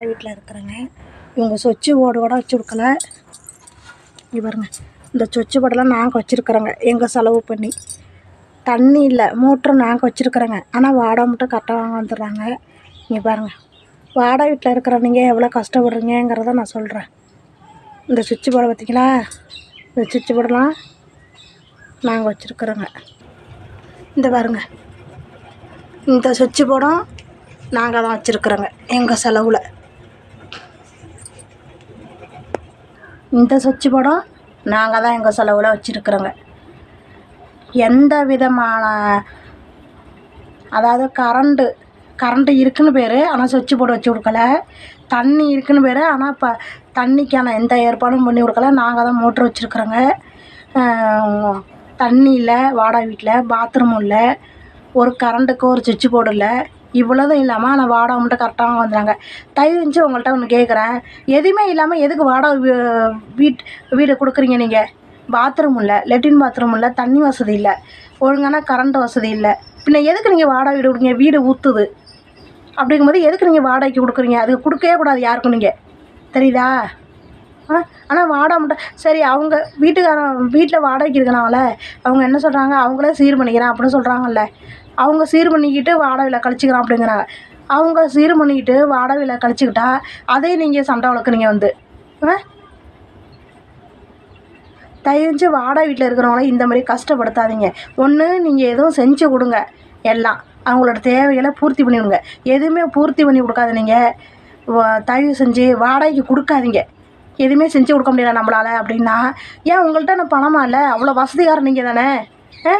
வீட்டில் இருக்கிறேங்க. இவங்க சொச்சு ஓடு கூட வச்சு கொடுக்கல. இங்கே பாருங்க. இந்த சொச்சு போடலாம் நாங்கள் வச்சுருக்குறோங்க. எங்கள் செலவு பண்ணி. தண்ணி இல்லை மோட்ரு நாங்கள் வச்சுருக்குறோங்க. ஆனால் வாடகை மட்டும் கரெக்டாக வாங்க வந்துடுறாங்க. இங்கே பாருங்கள் வாடகை வீட்டில் இருக்கிற நீங்கள் எவ்வளோ கஷ்டப்படுறீங்கிறத நான் சொல்கிறேன் இந்த சுவிட்ச் போர்டை பார்த்தீங்களா இந்த சுவிட்ச் போர்டெலாம் நாங்கள் வச்சுருக்குறோங்க. இந்த பாருங்க. இந்த சுவிட்ச் போர்டும் நாங்கள் தான் வச்சுருக்குறோங்க. எங்கள் செலவில். இந்த சுவிட்ச் போர்டும் நாங்கள் தான் எங்கள் செலவில் வச்சுருக்குறோங்க. எந்த விதமான அதாவது கரண்ட்டு கரண்ட்டு இருக்குன்னு பேர் ஆனால் சுவிட்ச் போர்டு வச்சு கொடுக்கல. தண்ணி இருக்குன்னு பேர் ஆனால் இப்போ தண்ணிக்கான எந்த ஏற்பாடும் பண்ணி கொடுக்கல. நாங்கள் தான் மோட்ரு வச்சுருக்குறோங்க. தண்ணி இல்லை வாடகை வீட்டில் பாத்ரூமும் இல்லை ஒரு கரண்ட்டுக்கு ஒரு சுவிட்ச் போர்டு இல்லை. இவ்வளோதும் இல்லாமல் ஆனால் வாடகை மட்டும் கரெக்டாக வந்துடுறாங்க தயவு செஞ்சு உங்கள்கிட்ட ஒன்று கேட்குறேன் எதுவுமே இல்லாமல் எதுக்கு வாடகை வீ- வீட் வீடு கொடுக்குறீங்க நீங்கள் பாத்ரூம் இல்லை லெட்டின் பாத்ரூம் இல்லை தண்ணி வசதி இல்லை ஒழுங்கான கரண்ட் வசதி இல்லை. பின்ன எதுக்கு நீங்கள் வாடகை வீடு கொடுக்குறீங்க? வீடு ஊற்றுது அப்படிங்கும்போது எதுக்கு நீங்கள் வாடகைக்கு கொடுக்குறீங்க? அதுக்கு கொடுக்கவே கூடாது யாருக்கும் நீங்கள் தெரியுதா? ஆ ஆனால் வாடகை மட்டும் சரி அவங்க வீட்டுக்காரன் வீட்டில் வாடகைக்கு இருக்கனால அவங்க என்ன சொல்கிறாங்க அவங்களே சீர் பண்ணிக்கிறேன் அப்படின்னு சொல்கிறாங்கல்ல அவங்க சீர் பண்ணிக்கிட்டு வாடகையில் கழிச்சிக்கிறான் அப்படிங்கிறாங்க. அவங்க சீர் பண்ணிக்கிட்டு வாடகையில் கழிச்சிக்கிட்டா அதே நீங்கள் சண்டை வளர்க்குறீங்க வந்து. ஆ? தயவுஞ்சு வாடகை வீட்டில் இருக்கிறவங்கள இந்த மாதிரி கஷ்டப்படுத்தாதீங்க. ஒன்று நீங்கள் எதுவும் செஞ்சு கொடுங்க. எல்லாம். அவங்களோட தேவைகளை பூர்த்தி பண்ணிவிடுங்க. எதுவுமே பூர்த்தி பண்ணி கொடுக்காத நீங்கள் தயவு செஞ்சு வாடகைக்கு கொடுக்காதீங்க. எதுவுமே செஞ்சு கொடுக்க முடியல நம்மளால் அப்படின்னா ஏன் உங்கள்கிட்ட நான் பணமா இல்லை? அவ்வளோ வசதிக்காரன் நீங்கள் தானே? ஆ?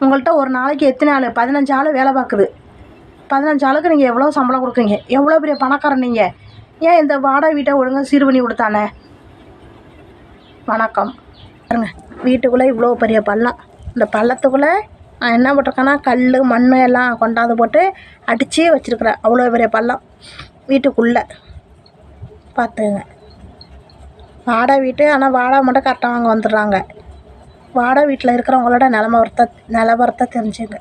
உங்கள்கிட்ட ஒரு நாளைக்கு எத்தனை ஆள்? பதினஞ்சு ஆள் வேலை பார்க்குது. பதினஞ்சு ஆளுக்கு நீங்கள் எவ்வளோ சம்பளம் கொடுக்குறீங்க? எவ்வளோ பெரிய பணக்காரன் நீங்கள் ஏன் இந்த வாடகை வீட்டை ஒழுங்காக சீர் பண்ணி கொடுத்தானே? வணக்கம். பாருங்க வீட்டுக்குள்ளே இவ்வளோ பெரிய பள்ளம். இந்த பள்ளத்துக்குள்ளே நான் என்ன போட்டிருக்கேன்னா கல் மண் எல்லாம் கொண்டாந்து போட்டு அடித்து வச்சுருக்குறேன். அவ்வளோ பெரிய பள்ளம். வீட்டுக்குள்ளே. பார்த்துங்க. வாடகை வீட்டு ஆனால் வாடகை மட்டும் கரெக்டாக வாங்க வந்துடுறாங்க. வாடகை வீட்டில் இருக்கிறவங்களோட நிலம நிலவரத்தை தெரிஞ்சுங்க.